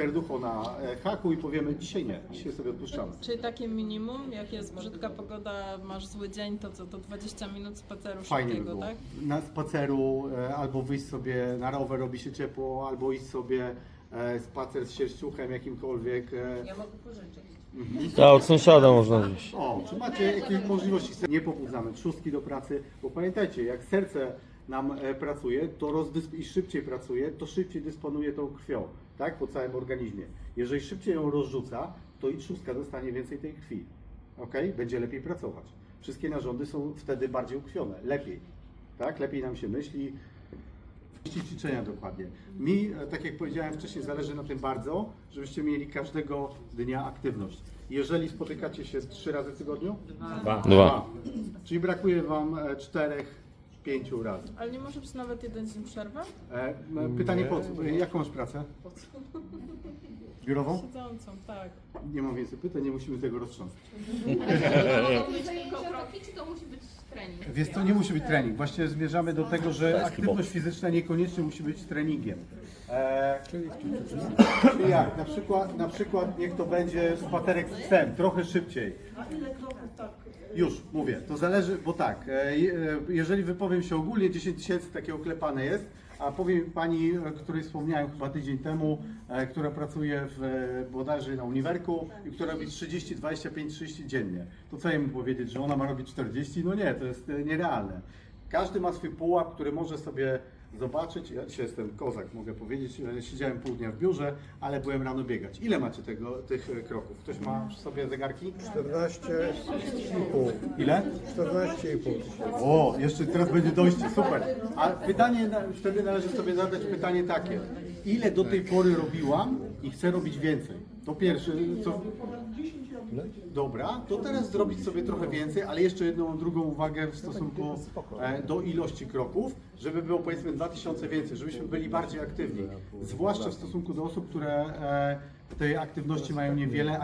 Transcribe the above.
serducho na e, haku i powiemy dzisiaj nie, dzisiaj sobie odpuszczamy. Czyli takie minimum, jak jest brzydka pogoda, masz zły dzień, to co, to 20 minut spaceru Fajnie by szybkiego, było. tak? Na spaceru e, albo wyjść sobie na rower, robi się ciepło, albo iść sobie e, spacer z sierściuchem jakimkolwiek. Ja mogę pożyczyć. Tak, od sąsiada można wziąć. O, czy macie jakieś możliwości? Nie pobudzamy trzustki do pracy, bo pamiętajcie, jak serce nam pracuje, to rozdysp- i szybciej pracuje, to szybciej dysponuje tą krwią, tak, po całym organizmie. Jeżeli szybciej ją rozrzuca, to i trzustka dostanie więcej tej krwi, ok? Będzie lepiej pracować. Wszystkie narządy są wtedy bardziej ukrwione, lepiej, tak, lepiej nam się myśli, ćwiczenia dokładnie. Mi, e, tak jak powiedziałem wcześniej, zależy na tym bardzo, żebyście mieli każdego dnia aktywność. Jeżeli spotykacie się trzy razy w tygodniu? Dwa. Czyli brakuje Wam e, czterech, pięciu razy. Ale nie może być nawet jeden dzień przerwy? E, m, pytanie po co? E, Jaką masz pracę? Biurową? Siedzącą, tak. Nie mam więcej pytań, nie musimy tego roztrząsać. Mogą być tylko kroki, czy to musi być trening? Wiesz co, nie musi być trening. Właśnie zmierzamy do tego, że aktywność fizyczna niekoniecznie musi być treningiem. E, czyli jak? Na przykład, na przykład niech to będzie spacerek z psem, trochę szybciej. Już, mówię, to zależy, bo tak, e, e, jeżeli wypowiem się ogólnie, 10 tysięcy takie oklepane jest, a powiem Pani, o której wspomniałem chyba tydzień temu, e, która pracuje w, e, bodajże na uniwerku i która robi 30, 25, 30 dziennie, to co jej mu powiedzieć, że ona ma robić 40? No nie, to jest e, nierealne. Każdy ma swój pułap, który może sobie zobaczyć. Ja dzisiaj jestem kozak, mogę powiedzieć. Siedziałem pół dnia w biurze, ale byłem rano biegać. Ile macie tego, tych e, kroków? Ktoś ma przy sobie zegarki? 14,5. Ile? 14,5. O, jeszcze teraz będzie dojście, super. A pytanie, na- wtedy należy sobie zadać pytanie takie. Ile do tej pory robiłam i chcę robić więcej? To pierwsze, co... Dobra, to teraz zrobić sobie trochę więcej, ale jeszcze jedną, drugą uwagę w stosunku e, do ilości kroków, żeby było powiedzmy 2000 więcej, żebyśmy byli bardziej aktywni. Zwłaszcza w stosunku do osób, które e, tej aktywności mają niewiele,